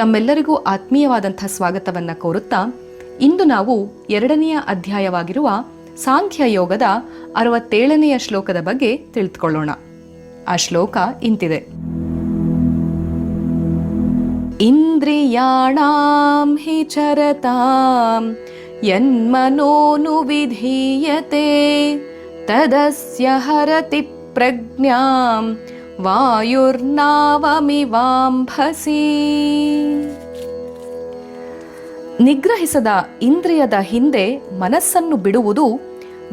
ತಮ್ಮೆಲ್ಲರಿಗೂ ಆತ್ಮೀಯವಾದಂಥ ಸ್ವಾಗತವನ್ನು ಕೋರುತ್ತಾ ಇಂದು ನಾವು ಎರಡನೆಯ ಅಧ್ಯಾಯವಾಗಿರುವ ಸಾಂಖ್ಯ ಯೋಗದ ಅರವತ್ತೇಳನೆಯ ಶ್ಲೋಕದ ಬಗ್ಗೆ ತಿಳಿದುಕೊಳ್ಳೋಣ. ಆ ಶ್ಲೋಕ ಇಂತಿದೆ. ಇಂದ್ರಿಯಾಣಾಂ ಹಿ ಚರತಾಂ, ಯನ್ಮನೋನು ವಿಧೀಯತೆ, ತದಸ್ಯ ಹರತಿ ಪ್ರಜ್ಞಾಂ ವಾಯುರ್ನಾವಮಿವಾಂಭಸಿ. ನಿಗ್ರಹಿಸದ ಇಂದ್ರಿಯದ ಹಿಂದೆ ಮನಸ್ಸನ್ನು ಬಿಡುವುದು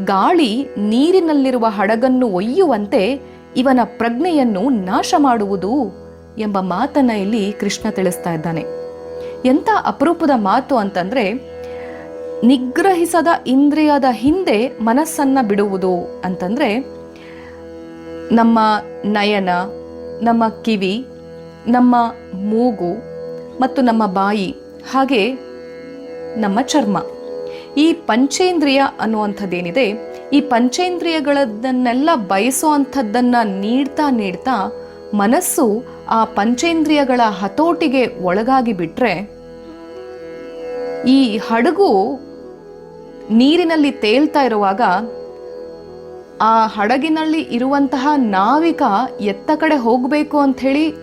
ಗಾಳಿ ನೀರಿನಲ್ಲಿರುವ ಹಡಗನ್ನು ಒಯ್ಯುವಂತೆ ಇವನ ಪ್ರಜ್ಞೆಯನ್ನು ನಾಶ ಮಾಡುವುದು ಎಂಬ ಮಾತನ್ನ ಇಲ್ಲಿ ಕೃಷ್ಣ ತಿಳಿಸ್ತಾ ಇದ್ದಾನೆ. ಎಂಥ ಅಪರೂಪದ ಮಾತು ಅಂತಂದ್ರೆ, ನಿಗ್ರಹಿಸದ ಇಂದ್ರಿಯದ ಹಿಂದೆ ಮನಸ್ಸನ್ನ ಬಿಡುವುದು ಅಂತಂದ್ರೆ ನಮ್ಮ ನಯನ, ನಮ್ಮ ಕಿವಿ, ನಮ್ಮ ಮೂಗು ಮತ್ತು ನಮ್ಮ ಬಾಯಿ, ಹಾಗೆ ನಮ್ಮ ಚರ್ಮ. ಈ ಪಂಚೇಂದ್ರಿಯ ಅನ್ನುವಂಥದ್ದೇನಿದೆ, ಈ ಪಂಚೇಂದ್ರಿಯಗಳನ್ನೆಲ್ಲ ಬಯಸೋ ಅಂಥದ್ದನ್ನು ನೀಡ್ತಾ ನೀಡ್ತಾ ಮನಸ್ಸು ಆ ಪಂಚೇಂದ್ರಿಯಗಳ ಹತೋಟಿಗೆ ಒಳಗಾಗಿ ಬಿಟ್ಟರೆ ಈ ಹಡಗು ನೀರಿನಲ್ಲಿ ತೇಲ್ತಾ ಇರುವಾಗ ಆ ಹಡಗಿನಲ್ಲಿ ಇರುವಂತಹ ನಾವಿಕ ಎತ್ತ ಕಡೆ ಹೋಗಬೇಕು ಅಂಥೇಳಿ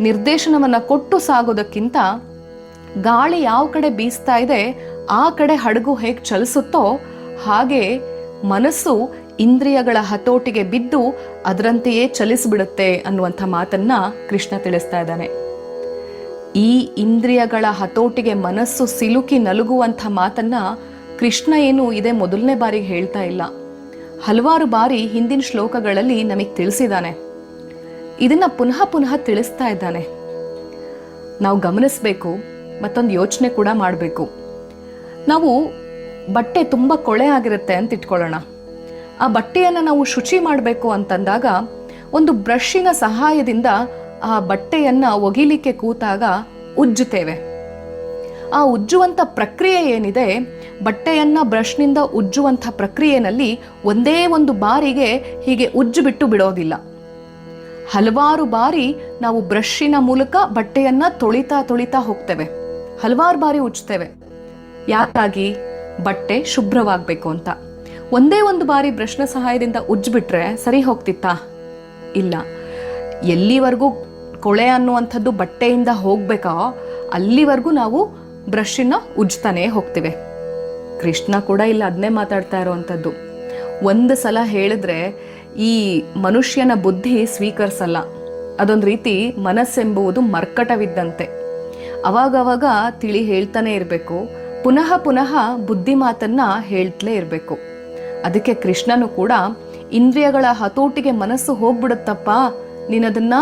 ನಿರ್ದೇಶನವನ್ನು ಕೊಟ್ಟು ಸಾಗೋದಕ್ಕಿಂತ ಗಾಳಿ ಯಾವ ಕಡೆ ಬೀಸ್ತಾ ಇದೆ, ಆ ಕಡೆ ಹಡಗು ಹೇಗೆ ಚಲಿಸುತ್ತೋ ಹಾಗೆ ಮನಸ್ಸು ಇಂದ್ರಿಯಗಳ ಹತೋಟಿಗೆ ಬಿದ್ದು ಅದರಂತೆಯೇ ಚಲಿಸಿಬಿಡುತ್ತೆ ಅನ್ನುವಂಥ ಮಾತನ್ನ ಕೃಷ್ಣ ತಿಳಿಸ್ತಾ ಇದ್ದಾನೆ. ಈ ಇಂದ್ರಿಯಗಳ ಹತೋಟಿಗೆ ಮನಸ್ಸು ಸಿಲುಕಿ ನಲುಗುವಂಥ ಮಾತನ್ನ ಕೃಷ್ಣ ಏನು ಇದೇ ಮೊದಲನೇ ಬಾರಿಗೆ ಹೇಳ್ತಾ ಇಲ್ಲ. ಹಲವಾರು ಬಾರಿ ಹಿಂದಿನ ಶ್ಲೋಕಗಳಲ್ಲಿ ನಮಗೆ ತಿಳಿಸಿದ್ದಾನೆ ಇದನ್ನ ಪುನಃ ಪುನಃ ತಿಳಿಸ್ತಾ ಇದ್ದಾನೆ. ನಾವು ಗಮನಿಸಬೇಕು, ಮತ್ತೊಂದು ಯೋಚನೆ ಕೂಡ ಮಾಡಬೇಕು. ನಾವು ಬಟ್ಟೆ ತುಂಬ ಕೊಳೆ ಆಗಿರುತ್ತೆ ಅಂತ ಇಟ್ಕೊಳ್ಳೋಣ. ಆ ಬಟ್ಟೆಯನ್ನು ನಾವು ಶುಚಿ ಮಾಡಬೇಕು ಅಂತಂದಾಗ, ಒಂದು ಬ್ರಷ್ಷಿನ ಸಹಾಯದಿಂದ ಆ ಬಟ್ಟೆಯನ್ನು ಒಗಿಲಿಕ್ಕೆ ಕೂತಾಗ ಉಜ್ಜುತ್ತೇವೆ. ಆ ಉಜ್ಜುವಂಥ ಪ್ರಕ್ರಿಯೆ ಏನಿದೆ ಬಟ್ಟೆಯನ್ನ ಬ್ರಷ್ನಿಂದ ಉಜ್ಜುವಂಥ ಪ್ರಕ್ರಿಯೆನಲ್ಲಿ ಒಂದೇ ಒಂದು ಬಾರಿಗೆ ಹೀಗೆ ಉಜ್ಜು ಬಿಟ್ಟು ಬಿಡೋದಿಲ್ಲ. ಹಲವಾರು ಬಾರಿ ನಾವು ಬ್ರಷ್ಷಿನ ಮೂಲಕ ಬಟ್ಟೆಯನ್ನ ತೊಳಿತಾ ತೊಳಿತಾ ಹೋಗ್ತೇವೆ. ಹಲವಾರು ಬಾರಿ ಉಜ್ತೇವೆ. ಯಾಕಾಗಿ? ಬಟ್ಟೆ ಶುಭ್ರವಾಗಬೇಕು ಅಂತ. ಒಂದೇ ಒಂದು ಬಾರಿ ಬ್ರಷ್ನ ಸಹಾಯದಿಂದ ಉಜ್ಜಿಬಿಟ್ರೆ ಸರಿ ಹೋಗ್ತಿತ್ತಾ? ಇಲ್ಲ. ಎಲ್ಲಿವರೆಗೂ ಕೊಳೆ ಅನ್ನುವಂಥದ್ದು ಬಟ್ಟೆಯಿಂದ ಹೋಗ್ಬೇಕೋ ಅಲ್ಲಿವರೆಗೂ ನಾವು ಬ್ರಷ್ನ ಉಜ್ತಾನೆ ಹೋಗ್ತೇವೆ. ಕೃಷ್ಣ ಕೂಡ ಇಲ್ಲಿ ಅದನ್ನೇ ಮಾತಾಡ್ತಾ ಇರೋವಂಥದ್ದು. ಒಂದು ಸಲ ಹೇಳಿದ್ರೆ ಈ ಮನುಷ್ಯನ ಬುದ್ಧಿ ಸ್ವೀಕರಿಸಲ್ಲ. ಅದೊಂದು ರೀತಿ ಮನಸ್ಸೆಂಬುವುದು ಮರ್ಕಟವಿದ್ದಂತೆ. ಅವಾಗವಾಗ ತಿಳಿ ಹೇಳ್ತಾನೆ ಇರಬೇಕು. ಪುನಃ ಪುನಃ ಬುದ್ಧಿ ಮಾತನ್ನ ಹೇಳ್ತಲೇ ಇರಬೇಕು. ಅದಕ್ಕೆ ಕೃಷ್ಣನು ಕೂಡ, ಇಂದ್ರಿಯಗಳ ಹತೋಟಿಗೆ ಮನಸ್ಸು ಹೋಗ್ಬಿಡುತ್ತಪ್ಪ ನೀನದನ್ನ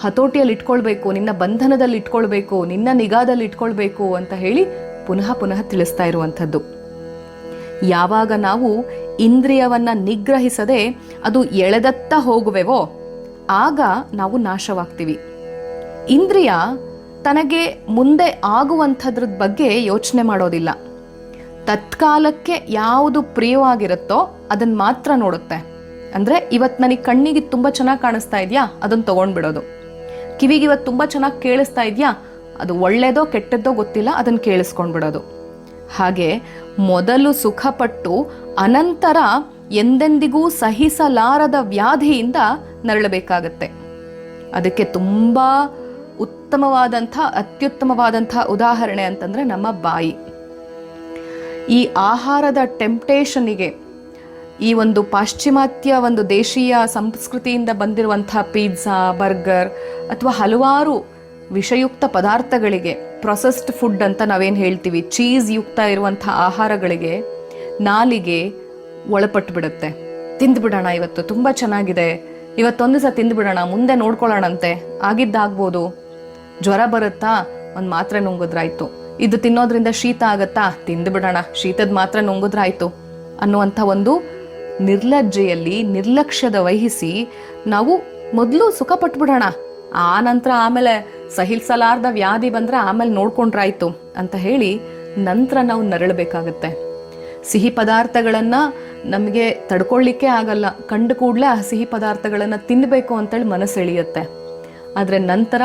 ಹತೋಟಿಯಲ್ಲಿ ಇಟ್ಕೊಳ್ಬೇಕು ನಿನ್ನ ಬಂಧನದಲ್ಲಿ ಇಟ್ಕೊಳ್ಬೇಕು ನಿನ್ನ ನಿಗಾದಲ್ಲಿ ಇಟ್ಕೊಳ್ಬೇಕು ಅಂತ ಹೇಳಿ ಪುನಃ ಪುನಃ ತಿಳಿಸ್ತಾ ಇರುವಂಥದ್ದು. ಯಾವಾಗ ನಾವು ಇಂದ್ರಿಯವನ್ನ ನಿಗ್ರಹಿಸದೆ ಅದು ಎಳೆದತ್ತ ಹೋಗುವೆವೋ, ಆಗ ನಾವು ನಾಶವಾಗ್ತೀವಿ. ಇಂದ್ರಿಯ ತನಗೆ ಮುಂದೆ ಆಗುವಂಥದ್ರ ಬಗ್ಗೆ ಯೋಚನೆ ಮಾಡೋದಿಲ್ಲ. ತತ್ಕಾಲಕ್ಕೆ ಯಾವುದು ಪ್ರಿಯವಾಗಿರುತ್ತೋ ಅದನ್ನ ಮಾತ್ರ ನೋಡುತ್ತೆ. ಅಂದ್ರೆ ಇವತ್ತು ನನಗೆ ಕಣ್ಣಿಗೆ ತುಂಬಾ ಚೆನ್ನಾಗಿ ಕಾಣಿಸ್ತಾ ಇದೆಯಾ ಅದನ್ನ ತಗೊಂಡ್ಬಿಡೋದು. ಕಿವಿಗೆ ಇವತ್ತು ತುಂಬಾ ಚೆನ್ನಾಗಿ ಕೇಳಿಸ್ತಾ ಇದೆಯಾ ಅದು ಒಳ್ಳೆಯದೋ ಕೆಟ್ಟದ್ದೋ ಗೊತ್ತಿಲ್ಲ, ಅದನ್ನು ಕೇಳಿಸ್ಕೊಂಡ್ಬಿಡೋದು. ಹಾಗೆ ಮೊದಲು ಸುಖಪಟ್ಟು ಅನಂತರ ಎಂದೆಂದಿಗೂ ಸಹಿಸಲಾರದ ವ್ಯಾಧಿಯಿಂದ ನರಳಬೇಕಾಗತ್ತೆ. ಅದಕ್ಕೆ ತುಂಬ ಉತ್ತಮವಾದಂಥ, ಅತ್ಯುತ್ತಮವಾದಂಥ ಉದಾಹರಣೆ ಅಂತಂದರೆ ನಮ್ಮ ಬಾಯಿ. ಈ ಆಹಾರದ ಟೆಂಪ್ಟೇಷನಿಗೆ ಈ ಒಂದು ಪಾಶ್ಚಿಮಾತ್ಯ ಒಂದು ದೇಶೀಯ ಸಂಸ್ಕೃತಿಯಿಂದ ಬಂದಿರುವಂಥ ಪಿಜ್ಜಾ, ಬರ್ಗರ್ ಅಥವಾ ಹಲವಾರು ವಿಷಯುಕ್ತ ಪದಾರ್ಥಗಳಿಗೆ ಪ್ರೊಸೆಸ್ಡ್ ಫುಡ್ ಅಂತ ನಾವೇನು ಹೇಳ್ತೀವಿ ಚೀಸ್ ಯುಕ್ತ ಇರುವಂಥ ಆಹಾರಗಳಿಗೆ ನಾಲಿಗೆ ಒಳಪಟ್ಟು ಬಿಡುತ್ತೆ. ತಿಂದ್ಬಿಡೋಣ ಇವತ್ತು, ತುಂಬ ಚೆನ್ನಾಗಿದೆ. ಇವತ್ತೊಂದು ಸಹ ತಿಂದ್ಬಿಡೋಣ ಮುಂದೆ ನೋಡ್ಕೊಳ್ಳೋಣಂತೆ. ಆಗಿದ್ದಾಗ್ಬೋದು, ಜ್ವರ ಬರುತ್ತಾ? ಒಂದು ಮಾತ್ರೆ ನುಂಗಿದ್ರಾಯ್ತು. ಇದು ತಿನ್ನೋದ್ರಿಂದ ಶೀತ ಆಗತ್ತಾ? ತಿಂದ್ಬಿಡೋಣ ಶೀತದ ಮಾತ್ರ ನುಂಗಿದ್ರಾಯ್ತು. ಅನ್ನುವಂಥ ಒಂದು ನಿರ್ಲಜ್ಜೆಯಲ್ಲಿ, ನಿರ್ಲಕ್ಷ್ಯದ ವಹಿಸಿ ನಾವು ಮೊದಲು ಸುಖ ಪಟ್ಬಿಡೋಣ ಆ ನಂತರ ಆಮೇಲೆ ಸಹಿಲ್ಸಲಾರ್ದ ವ್ಯಾಧಿ ಬಂದ್ರೆ ಆಮೇಲೆ ನೋಡ್ಕೊಂಡ್ರಾಯ್ತು ಅಂತ ಹೇಳಿ ನಂತರ ನಾವು ನರಳಬೇಕಾಗತ್ತೆ. ಸಿಹಿ ಪದಾರ್ಥಗಳನ್ನ ನಮಗೆ ತಡ್ಕೊಳ್ಳಿಕ್ಕೆ ಆಗಲ್ಲ. ಕಂಡು ಕೂಡಲೇ ಆ ಸಿಹಿ ಪದಾರ್ಥಗಳನ್ನ ತಿನ್ನಬೇಕು ಅಂತೇಳಿ ಮನಸ್ಸು ಎಳೆಯುತ್ತೆ. ಆದರೆ ನಂತರ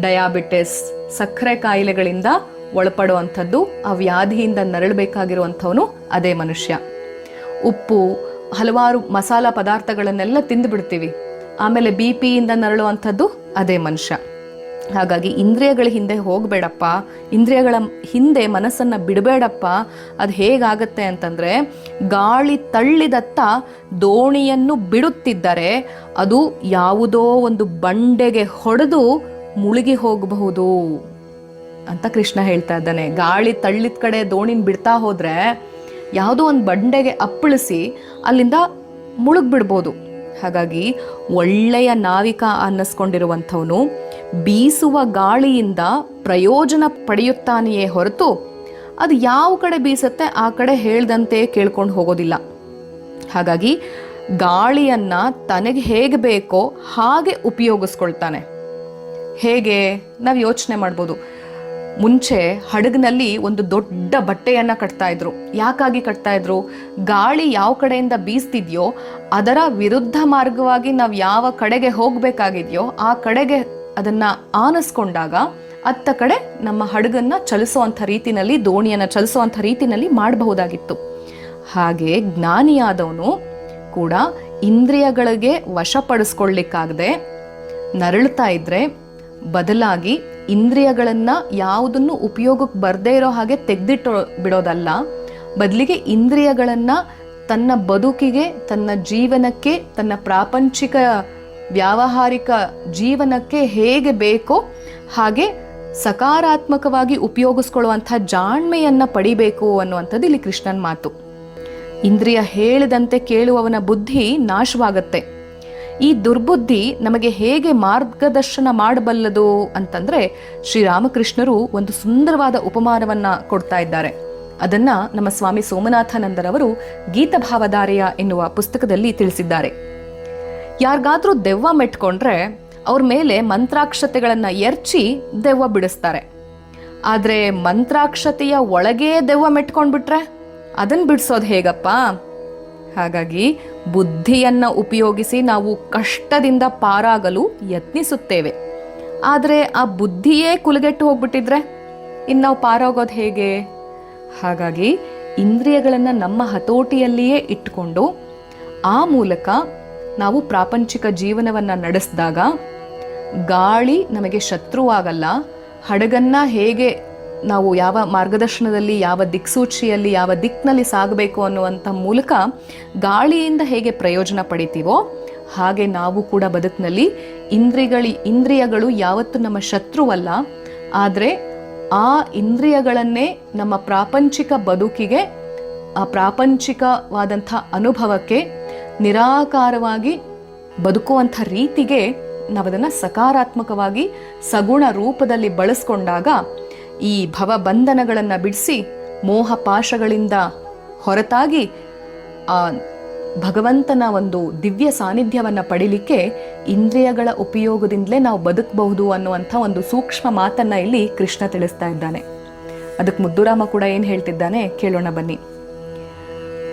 ಡಯಾಬಿಟಿಸ್, ಸಕ್ಕರೆ ಕಾಯಿಲೆಗಳಿಂದ ಒಳಪಡುವಂಥದ್ದು, ಆ ವ್ಯಾಧಿಯಿಂದ ನರಳಬೇಕಾಗಿರುವಂಥವನು ಅದೇ ಮನುಷ್ಯ. ಉಪ್ಪು, ಹಲವಾರು ಮಸಾಲ ಪದಾರ್ಥಗಳನ್ನೆಲ್ಲ ತಿಂದುಬಿಡ್ತೀವಿ. ಆಮೇಲೆ ಬಿ ಪಿಯಿಂದ ನರಳುವಂಥದ್ದು ಅದೇ ಮನುಷ್ಯ. ಹಾಗಾಗಿ ಇಂದ್ರಿಯಗಳ ಹಿಂದೆ ಹೋಗಬೇಡಪ್ಪ, ಇಂದ್ರಿಯಗಳ ಹಿಂದೆ ಮನಸ್ಸನ್ನು ಬಿಡಬೇಡಪ್ಪ. ಅದು ಹೇಗಾಗತ್ತೆ ಅಂತಂದರೆ, ಗಾಳಿ ತಳ್ಳಿದತ್ತ ದೋಣಿಯನ್ನು ಬಿಡುತ್ತಿದ್ದರೆ ಅದು ಯಾವುದೋ ಒಂದು ಬಂಡೆಗೆ ಹೊಡೆದು ಮುಳುಗಿ ಹೋಗಬಹುದು ಅಂತ ಕೃಷ್ಣ ಹೇಳ್ತಾ ಇದ್ದಾನೆ. ಗಾಳಿ ತಳ್ಳಿದ ಕಡೆ ದೋಣಿನ ಬಿಡ್ತಾ ಹೋದರೆ ಯಾವುದೋ ಒಂದು ಬಂಡೆಗೆ ಅಪ್ಪಳಿಸಿ ಅಲ್ಲಿಂದ ಮುಳುಗ್ಬಿಡ್ಬೋದು. ಹಾಗಾಗಿ ಒಳ್ಳೆಯ ನಾವಿಕ ಅನ್ನಿಸ್ಕೊಂಡಿರುವಂಥವನು ಬೀಸುವ ಗಾಳಿಯಿಂದ ಪ್ರಯೋಜನ ಪಡೆಯುತ್ತಾನೆಯೇ ಹೊರತು ಅದು ಯಾವ ಕಡೆ ಬೀಸುತ್ತೆ ಆ ಕಡೆ ಹೇಳ್ದಂತೆ ಕೇಳ್ಕೊಂಡು ಹೋಗೋದಿಲ್ಲ. ಹಾಗಾಗಿ ಗಾಳಿಯನ್ನ ತನಗೆ ಹೇಗೆ ಬೇಕೋ ಹಾಗೆ ಉಪಯೋಗಿಸ್ಕೊಳ್ತಾನೆ. ಹೇಗೆ? ನಾವು ಯೋಚನೆ ಮಾಡ್ಬೋದು. ಮುಂಚೆ ಹಡಗಿನಲ್ಲಿ ಒಂದು ದೊಡ್ಡ ಬಟ್ಟೆಯನ್ನ ಕಟ್ತಾ ಇದ್ರು. ಯಾಕಾಗಿ ಕಟ್ತಾ ಇದ್ರು? ಗಾಳಿ ಯಾವ ಕಡೆಯಿಂದ ಬೀಸ್ತಿದ್ಯೋ, ಅದರ ವಿರುದ್ಧ ಮಾರ್ಗವಾಗಿ ನಾವು ಯಾವ ಕಡೆಗೆ ಹೋಗಬೇಕಾಗಿದೆಯೋ, ಆ ಕಡೆಗೆ ಅದನ್ನ ಆನಿಸ್ಕೊಂಡಾಗ ಅತ್ತ ಕಡೆ ನಮ್ಮ ಹಡಗನ್ನ ಚಲಿಸುವಂಥ ರೀತಿನಲ್ಲಿ, ದೋಣಿಯನ್ನ ಚಲಿಸುವಂಥ ರೀತಿನಲ್ಲಿ ಮಾಡಬಹುದಾಗಿತ್ತು. ಹಾಗೆ ಜ್ಞಾನಿಯಾದವನು ಕೂಡ ಇಂದ್ರಿಯಗಳಿಗೆ ವಶಪಡಿಸ್ಕೊಳ್ಳಿಕ್ಕಾಗದೆ ನರಳುತ್ತಾ ಇದ್ರೆ ಬದಲಾಗಿ ಇಂದ್ರಿಯಗಳನ್ನ ಯಾವುದನ್ನು ಉಪಯೋಗಕ್ಕೆ ಬರದೇ ಇರೋ ಹಾಗೆ ತೆಗೆದಿಟ್ಟು ಬಿಡೋದಲ್ಲ, ಬದಲಿಗೆ ಇಂದ್ರಿಯಗಳನ್ನು ತನ್ನ ಬದುಕಿಗೆ, ತನ್ನ ಜೀವನಕ್ಕೆ, ತನ್ನ ಪ್ರಾಪಂಚಿಕ, ವ್ಯಾವಹಾರಿಕ ಜೀವನಕ್ಕೆ ಹೇಗೆ ಬೇಕೋ ಹಾಗೆ ಸಕಾರಾತ್ಮಕವಾಗಿ ಉಪಯೋಗಿಸ್ಕೊಳ್ಳುವಂಥ ಜಾಣ್ಮೆಯನ್ನು ಪಡಿಬೇಕು ಅನ್ನುವಂಥದ್ದು ಇಲ್ಲಿ ಕೃಷ್ಣನ್ ಮಾತು. ಇಂದ್ರಿಯ ಹೇಳಿದಂತೆ ಕೇಳುವವನ ಬುದ್ಧಿ ನಾಶವಾಗತ್ತೆ. ಈ ದುರ್ಬುದ್ಧಿ ನಮಗೆ ಹೇಗೆ ಮಾರ್ಗದರ್ಶನ ಮಾಡಬಲ್ಲದು ಅಂತಂದ್ರೆ ಶ್ರೀರಾಮಕೃಷ್ಣರು ಒಂದು ಸುಂದರವಾದ ಉಪಮಾನವನ್ನ ಕೊಡ್ತಾ ಇದ್ದಾರೆ. ಅದನ್ನ ನಮ್ಮ ಸ್ವಾಮಿ ಸೋಮನಾಥಾನಂದರವರು ಗೀತಭಾವಧಾರೆಯ ಎನ್ನುವ ಪುಸ್ತಕದಲ್ಲಿ ತಿಳಿಸಿದ್ದಾರೆ. ಯಾರಿಗಾದ್ರೂ ದೆವ್ವ ಮೆಟ್ಕೊಂಡ್ರೆ ಅವ್ರ ಮೇಲೆ ಮಂತ್ರಾಕ್ಷತೆಗಳನ್ನ ಎರ್ಚಿ ದೆವ್ವ ಬಿಡಿಸ್ತಾರೆ. ಆದ್ರೆ ಮಂತ್ರಾಕ್ಷತೆಯ ಒಳಗೇ ದೆವ್ವ ಮೆಟ್ಕೊಂಡ್ಬಿಟ್ರೆ ಅದನ್ನ ಬಿಡಿಸೋದು ಹೇಗಪ್ಪ? ಹಾಗಾಗಿ ಬುದ್ಧಿಯನ್ನು ಉಪಯೋಗಿಸಿ ನಾವು ಕಷ್ಟದಿಂದ ಪಾರಾಗಲು ಯತ್ನಿಸುತ್ತೇವೆ. ಆದರೆ ಆ ಬುದ್ಧಿಯೇ ಕುಲಗೆಟ್ಟು ಹೋಗ್ಬಿಟ್ಟಿದ್ರೆ ಇನ್ನು ನಾವು ಪಾರಾಗೋದು ಹೇಗೆ? ಹಾಗಾಗಿ ಇಂದ್ರಿಯಗಳನ್ನು ನಮ್ಮ ಹತೋಟಿಯಲ್ಲಿಯೇ ಇಟ್ಕೊಂಡು ಆ ಮೂಲಕ ನಾವು ಪ್ರಾಪಂಚಿಕ ಜೀವನವನ್ನು ನಡೆಸಿದಾಗ ಗಾಳಿ ನಮಗೆ ಶತ್ರುವಾಗಲ್ಲ, ಹಡಗನ್ನ ಹೇಗೆ ನಾವು ಯಾವ ಮಾರ್ಗದರ್ಶನದಲ್ಲಿ, ಯಾವ ದಿಕ್ಸೂಚಿಯಲ್ಲಿ, ಯಾವ ದಿಕ್ಕಿನಲ್ಲಿ ಸಾಗಬೇಕು ಅನ್ನುವಂಥ ಮೂಲಕ ಗಾಳಿಯಿಂದ ಹೇಗೆ ಪ್ರಯೋಜನ ಪಡಿತೀವೋ, ಹಾಗೆ ನಾವು ಕೂಡ ಬದುಕಿನಲ್ಲಿ ಇಂದ್ರಿಯಗಳಿ ಇಂದ್ರಿಯಗಳು ಯಾವತ್ತೂ ನಮ್ಮ ಶತ್ರುವಲ್ಲ. ಆದರೆ ಆ ಇಂದ್ರಿಯಗಳನ್ನೇ ನಮ್ಮ ಪ್ರಾಪಂಚಿಕ ಬದುಕಿಗೆ, ಆ ಪ್ರಾಪಂಚಿಕವಾದಂಥ ಅನುಭವಕ್ಕೆ ನಿರಾಕಾರವಾಗಿ ಬದುಕುವಂಥ ರೀತಿಗೆ ನಾವದನ್ನು ಸಕಾರಾತ್ಮಕವಾಗಿ ಸಗುಣ ರೂಪದಲ್ಲಿ ಬಳಸ್ಕೊಂಡಾಗ ಈ ಭವಬಂಧನಗಳನ್ನು ಬಿಡಿಸಿ ಮೋಹ ಪಾಶಗಳಿಂದ ಹೊರತಾಗಿ ಆ ಭಗವಂತನ ಒಂದು ದಿವ್ಯ ಸಾನ್ನಿಧ್ಯವನ್ನು ಪಡಿಲಿಕ್ಕೆ ಇಂದ್ರಿಯಗಳ ಉಪಯೋಗದಿಂದಲೇ ನಾವು ಬದುಕಬಹುದು ಅನ್ನುವಂಥ ಒಂದು ಸೂಕ್ಷ್ಮ ಮಾತನ್ನು ಇಲ್ಲಿ ಕೃಷ್ಣ ತಿಳಿಸ್ತಾ ಇದ್ದಾನೆ. ಅದಕ್ಕೆ ಮುದ್ದುರಾಮ ಕೂಡ ಏನು ಹೇಳ್ತಿದ್ದಾನೆ ಕೇಳೋಣ ಬನ್ನಿ.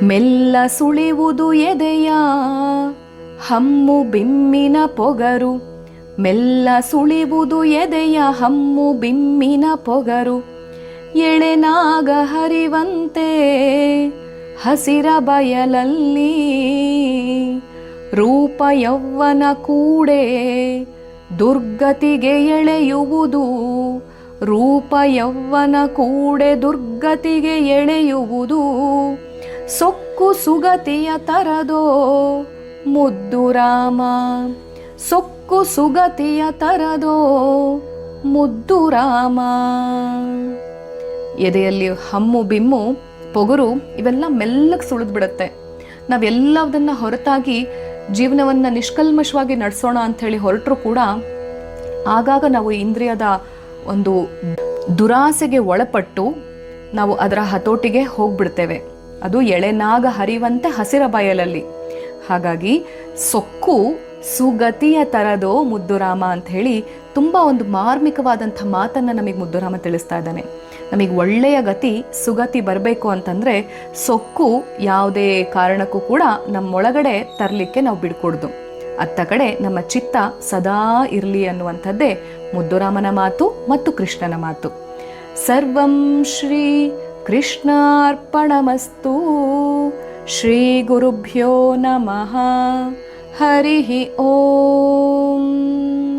ಮೆಲ್ಲ ಸುಳಿವುದು ಎದೆಯ, ಹಮ್ಮು ಬಿಮ್ಮಿನ ಪೊಗರು ಮೆಲ್ಲ ಸುಳಿವುದು ಎದೆಯ ಹಮ್ಮು ಬಿಮ್ಮಿನ ಪೊಗರು. ಎಳೆನಾಗ ಹರಿವಂತೆ ಹಸಿರ ಬಯಲಲ್ಲಿ ರೂಪ ಯೌವನ ಕೂಡೆ. ದುರ್ಗತಿಗೆ ಎಳೆಯುವುದು ರೂಪ ಯೌವನ ಕೂಡೆ. ದುರ್ಗತಿಗೆ ಎಳೆಯುವುದು ಸೊಕ್ಕು ಸುಗತಿಯ ತರದೋ ಮುದ್ದು ರಾಮ. ಸೊಕ್ಕು ಸುಗತಿಯ ತರದೋ ಮುದ್ದು ರಾಮ. ಎದೆಯಲ್ಲಿ ಹಮ್ಮು ಬಿಮ್ಮು, ಪೊಗರು, ಇವೆಲ್ಲ ಮೆಲ್ಲಗೆ ಸುಳಿದು ಬಿಡುತ್ತೆ. ನಾವೆಲ್ಲದನ್ನ ಹೊರತಾಗಿ ಜೀವನವನ್ನ ನಿಷ್ಕಲ್ಮಶವಾಗಿ ನಡೆಸೋಣ ಅಂಥೇಳಿ ಹೊರಟರು ಕೂಡ ಆಗಾಗ ನಾವು ಇಂದ್ರಿಯದ ಒಂದು ದುರಾಸೆಗೆ ಒಳಪಟ್ಟು ನಾವು ಅದರ ಹತೋಟಿಗೆ ಹೋಗ್ಬಿಡ್ತೇವೆ. ಅದು ಎಳೆನಾಗ ಹರಿಯುವಂತೆ ಹಸಿರ ಬಯಲಲ್ಲಿ. ಹಾಗಾಗಿ ಸೊಕ್ಕು ಸುಗತಿಯ ತರದೋ ಮುದ್ದುರಾಮ ಅಂತ ಹೇಳಿ ತುಂಬ ಒಂದು ಮಾರ್ಮಿಕವಾದಂಥ ಮಾತನ್ನು ನಮಗೆ ಮುದ್ದುರಾಮ ತಿಳಿಸ್ತಾ ಇದ್ದಾನೆ. ನಮಗೆ ಒಳ್ಳೆಯ ಗತಿ, ಸುಗತಿ ಬರಬೇಕು ಅಂತಂದರೆ ಸೊಕ್ಕು ಯಾವುದೇ ಕಾರಣಕ್ಕೂ ಕೂಡ ನಮ್ಮೊಳಗಡೆ ತರಲಿಕ್ಕೆ ನಾವು ಬಿಡ್ಕೊಡ್ದು. ಅತ್ತ ಕಡೆ ನಮ್ಮ ಚಿತ್ತ ಸದಾ ಇರಲಿ ಅನ್ನುವಂಥದ್ದೇ ಮುದ್ದುರಾಮನ ಮಾತು ಮತ್ತು ಕೃಷ್ಣನ ಮಾತು. ಸರ್ವಂ ಶ್ರೀ ಕೃಷ್ಣಾರ್ಪಣಮಸ್ತು. ಶ್ರೀ ಗುರುಭ್ಯೋ ನಮಃ. हरिः ॐ